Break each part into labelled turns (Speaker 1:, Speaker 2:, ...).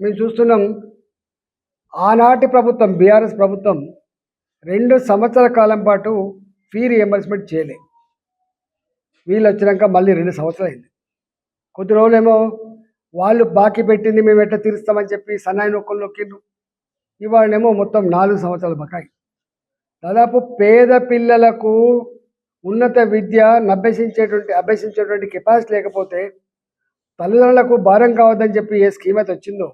Speaker 1: మేము చూస్తున్నాం ఆనాటి ప్రభుత్వం బీఆర్ఎస్ ప్రభుత్వం రెండు సంవత్సరాల కాలం పాటు ఫీ రియంబర్స్మెంట్ చేయలే. వీళ్ళు వచ్చినాక మళ్ళీ రెండు సంవత్సరాలు అయింది కొద్ది రోజులేమో వాళ్ళు బాకీ పెట్టింది మేము ఎట్లా తీరుస్తామని చెప్పి సన్నాయి నొక్కలు నొక్కిండ్రు. ఇవాళనేమో మొత్తం నాలుగు సంవత్సరాల బకాయి. దాదాపు పేద పిల్లలకు ఉన్నత విద్య అభ్యసించేటువంటి అభ్యసించేటువంటి కెపాసిటీ లేకపోతే తల్లిదండ్రులకు భారం కావద్దని చెప్పి ఏ స్కీమ్ అయితే వచ్చిందో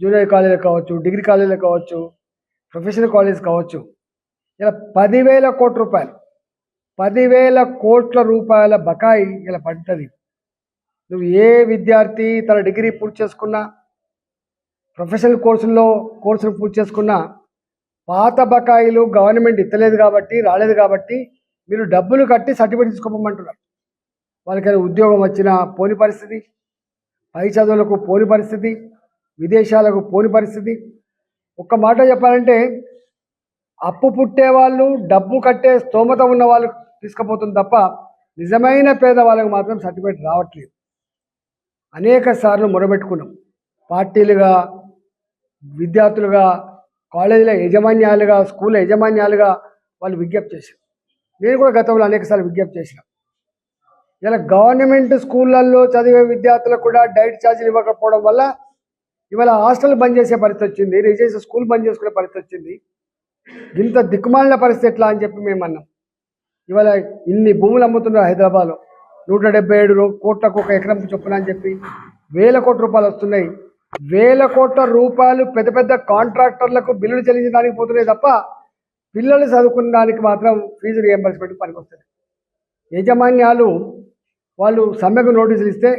Speaker 1: జూనియర్ కాలేజీలు కావచ్చు డిగ్రీ కాలేజీలు కావచ్చు ప్రొఫెషనల్ కాలేజ్ కావచ్చు. ఇలా పదివేల కోట్ల రూపాయలు పదివేల కోట్ల రూపాయల బకాయి ఇలా పడుతుంది నువ్వు ఏ విద్యార్థి తన డిగ్రీ పూర్తి చేసుకున్నా ప్రొఫెషనల్ కోర్సుల్లో కోర్సులు పూర్తి చేసుకున్నా పాత బకాయిలు గవర్నమెంట్ ఇస్తలేదు కాబట్టి రాలేదు కాబట్టి మీరు డబ్బులు కట్టి సర్టిఫికేట్ తీసుకోమంటున్నారు వాళ్ళకైనా ఉద్యోగం వచ్చినా పోని పరిస్థితి పై చదువులకు పోని పరిస్థితి విదేశాలకు పోని పరిస్థితి. ఒక్క మాట చెప్పాలంటే అప్పు పుట్టే వాళ్ళు డబ్బు కట్టే స్తోమత ఉన్న వాళ్ళు తీసుకుపోతుంది తప్ప నిజమైన పేదవాళ్ళకు మాత్రం సర్టిఫికేట్ రావట్లేదు. అనేక సార్లు మొరబెట్టుకున్నాం. పార్టీలుగా విద్యార్థులుగా కాలేజీల యజమాన్యాలుగా స్కూల్ యజమాన్యాలుగా వాళ్ళు విజ్ఞప్తి చేశారు. నేను కూడా గతంలో అనేకసార్లు విజ్ఞప్తి చేసిన. ఇలా గవర్నమెంట్ స్కూళ్ళల్లో చదివే విద్యార్థులకు కూడా డైట్ ఛార్జీలు ఇవ్వకపోవడం వల్ల ఇవాళ హాస్టల్ బంద్ చేసే పరిస్థితి వచ్చింది రిజైన్స్ స్కూల్ బంద్ చేసుకునే పరిస్థితి వచ్చింది. ఇంత దిక్కుమాలిన పరిస్థితి ఎట్లా అని చెప్పి మేము అన్నాం. ఇవాళ ఇన్ని భూములు అమ్ముతున్నారు హైదరాబాద్లో. నూట డెబ్బై ఏడు కోట్లకు ఒక ఎకరం చొప్పున అని చెప్పి వేల కోట్ల రూపాయలు వస్తున్నాయి. వేల కోట్ల రూపాయలు పెద్ద పెద్ద కాంట్రాక్టర్లకు బిల్లులు చెల్లించడానికి పోతున్నాయి తప్ప పిల్లలు చదువుకునడానికి మాత్రం ఫీజు రియంబర్స్మెంట్ పనికొస్తుంది యాజమాన్యాలు వాళ్ళు సమ్మెకు నోటీసులు ఇస్తే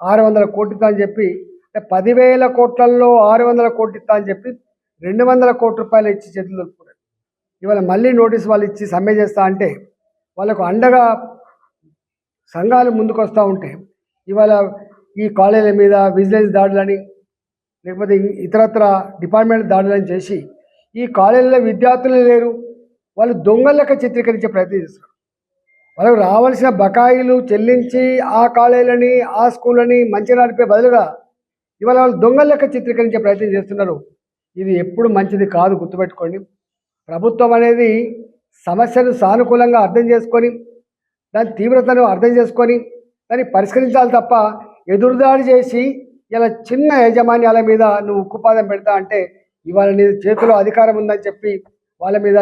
Speaker 1: ఆరు వందల కోట్లు అని చెప్పి అంటే పదివేల కోట్లలో ఆరు వందల కోట్లు ఇస్తా అని చెప్పి రెండు వందల కోట్ల రూపాయలు ఇచ్చి చేతులు దొరుకుతున్నాయి ఇవాళ మళ్ళీ నోటీస్ వాళ్ళు ఇచ్చి సమ్మె చేస్తా అంటే వాళ్ళకు అండగా సంఘాలు ముందుకు వస్తూ ఉంటే ఇవాళ ఈ కాలేజీల మీద విజిలెన్స్ దాడులని లేకపోతే ఇతరత్ర డిపార్ట్మెంట్ దాడులని చేసి ఈ కాలేజీలో విద్యార్థులు లేరు వాళ్ళు దొంగలక చిత్రీకరించే ప్రయత్నం చేస్తారు వాళ్ళకు రావాల్సిన బకాయిలు చెల్లించి ఆ కాలేజీలని ఆ స్కూళ్ళని మంచి నడిపే బదులుగా ఇవాళ వాళ్ళు దొంగల లెక్క చిత్రీకరించే ప్రయత్నం చేస్తున్నారు. ఇది ఎప్పుడు మంచిది కాదు గుర్తుపెట్టుకోండి. ప్రభుత్వం అనేది సమస్యను సానుకూలంగా అర్థం చేసుకొని దాని తీవ్రతను అర్థం చేసుకొని దాన్ని పరిష్కరించాలి తప్ప ఎదురుదాడి చేసి ఇలా చిన్న యాజమాన్యాల మీద నువ్వు ఉక్కుపాదం పెడతా అంటే ఇవాళ నీ చేతిలో అధికారం ఉందని చెప్పి వాళ్ళ మీద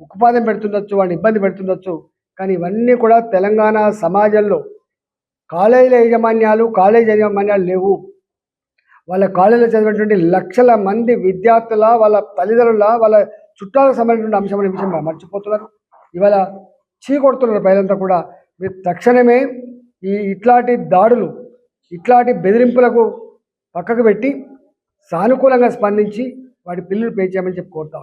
Speaker 1: ఉక్కుపాదం పెడుతుండొచ్చు వాళ్ళని ఇబ్బంది పెడుతుండొచ్చు. కానీ ఇవన్నీ కూడా తెలంగాణ సమాజంలో కాలేజీల యాజమాన్యాలు కాలేజీ యాజమాన్యాలు లేవు. వాళ్ళ కాలేజీలో చదివినటువంటి లక్షల మంది విద్యార్థుల వాళ్ళ తల్లిదండ్రుల వాళ్ళ చుట్టాలకు సంబంధించిన అంశం అనే విషయం మర్చిపోతున్నారు. ఇవాళ చీకొడుతున్నారు పైలంతా ప్రజలంతా కూడా. మీరు తక్షణమే ఈ ఇట్లాంటి దాడులు ఇట్లాంటి బెదిరింపులకు పక్కకు పెట్టి సానుకూలంగా స్పందించి వాటి పిల్లలు పే చేయమని చెప్పి కోరుతా